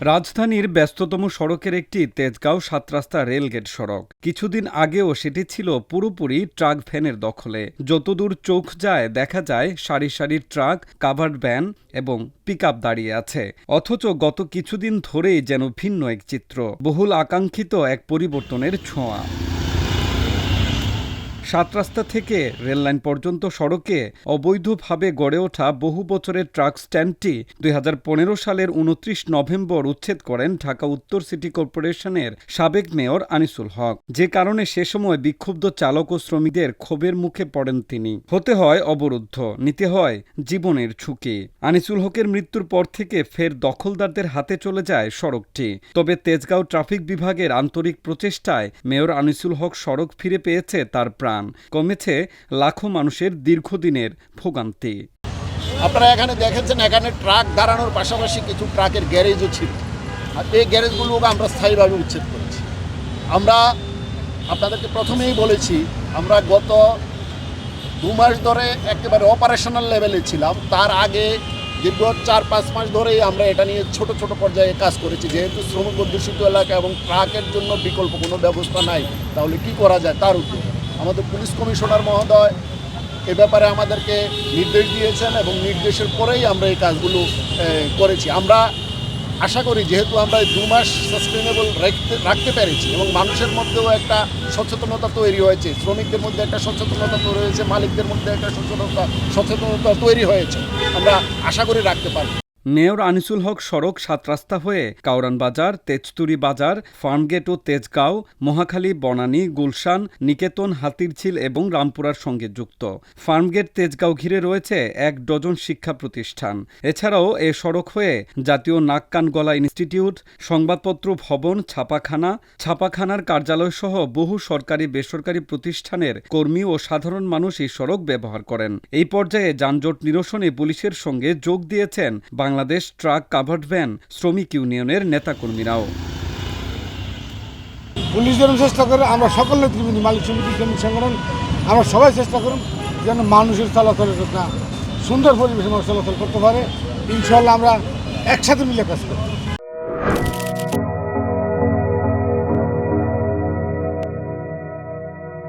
রাজধানীর ব্যস্ততম সড়কের একটি তেজগাঁও সাত রাস্তা রেলগেট সড়ক। কিছুদিন আগেও সেটি ছিল পুরোপুরি ট্রাক ভ্যানের দখলে। যতদূর চোখ যায়, দেখা যায় সারি সারি ট্রাক, কাভার্ড ভ্যান এবং পিক দাঁড়িয়ে আছে। অথচ গত কিছুদিন ধরেই যেন ভিন্ন এক চিত্র, বহুল আকাঙ্ক্ষিত এক পরিবর্তনের ছোঁয়া। সাত রাস্তা থেকে রেললাইন পর্যন্ত সড়কে অবৈধভাবে গড়ে ওঠা বহু বছরের ট্রাক স্ট্যান্ডটি দুই হাজার পনেরো সালের উনত্রিশ নভেম্বর উচ্ছেদ করেন ঢাকা উত্তর সিটি কর্পোরেশনের সাবেক মেয়র আনিসুল হক। যে কারণে সে সময় বিক্ষুব্ধ চালক ও শ্রমিকদের ক্ষোভের মুখে পড়েন তিনি। হতে হয় অবরুদ্ধ, নিতে হয় জীবনের ঝুঁকি। আনিসুল হকের মৃত্যুর পর থেকে ফের দখলদারদের হাতে চলে যায় সড়কটি। তবে তেজগাঁও ট্রাফিক বিভাগের আন্তরিক প্রচেষ্টায় মেয়র আনিসুল হক সড়ক ফিরে পেয়েছে তার প্রাণ। কমেছে লাখো মানুষের দীর্ঘদিনের ভোগান্তি। আপনারা এখানে দেখেছেন, এখানে ট্রাক দাঁড়ানোর পাশাপাশি কিছু ট্রাকের গ্যারেজও ছিল। আর এই গ্যারেজগুলোকে আমরা স্থায়ীভাবে উচ্ছেদ করেছি। আমরা আপনাদেরকে প্রথমেই বলেছি, আমরা গত দু মাস ধরে একেবারে অপারেশনাল লেভেলে ছিলাম। তার আগে দীর্ঘ চার, পাঁচ মাস ধরেই আমরা এটা নিয়ে ছোট ছোট পর্যায়ে কাজ করেছি। যেহেতু শ্রমিক অধ্যুষিত এলাকা এবং ট্রাকের জন্য বিকল্প কোনো ব্যবস্থা নাই, তাহলে কি করা যায়? তার উপর আমাদের পুলিশ কমিশনার মহোদয় এ ব্যাপারে আমাদেরকে নির্দেশ দিয়েছেন এবং নির্দেশের পরেই আমরা এই কাজগুলো করেছি। আমরা আশা করি যেহেতু আমরা দু মাস সাস্টেনেবল রাখতে রাখতে পেরেছি এবং মানুষের মধ্যেও একটা সচেতনতা তৈরি হয়েছে, শ্রমিকদের মধ্যে একটা সচেতনতা তৈরি হয়েছে, মালিকদের মধ্যে একটা সচেতনতা সচেতনতা তৈরি হয়েছে, আমরা আশা করি রাখতে পারব। মেয়র আনিসুল হক সড়ক সাত রাস্তা হয়ে কাউরান বাজার তেজতুরি বাজার, ফার্মগেট ও তেজগাঁও, মহাখালী, বনানী, গুলশান, নিকেতন, হাতিরঝিল এবং রামপুরার সঙ্গে যুক্ত। ফার্মগেট তেজগাঁও ঘিরে রয়েছে এক ডজন শিক্ষা প্রতিষ্ঠান। এছাড়াও এ সড়ক হয়ে জাতীয় নাক কান গলা ইনস্টিটিউট, সংবাদপত্র ভবন, ছাপাখানা, ছাপাখানার কার্যালয় সহ বহু সরকারি বেসরকারি প্রতিষ্ঠানের কর্মী ও সাধারণ মানুষ এই সড়ক ব্যবহার করেন। এই পর্যায়ে যানজট নিরসনে পুলিশের সঙ্গে যোগ দিয়েছেন বাংলাদেশ ট্রাক কাভার্ড ভ্যান শ্রমিক ইউনিয়নের নেতাকর্মীরাও। পুলিশ যেন চেষ্টা করে, আমরা সকল নেতৃবৃন্দ, মালিক সমিতি, শ্রমিক সংগঠন, আমরা সবাই চেষ্টা করুন যেন মানুষের চলাচল না, সুন্দর পরিবেশে মানুষ চলাচল করতে পারে। ইনশাল্লাহ আমরা একসাথে মিলে কাজ করি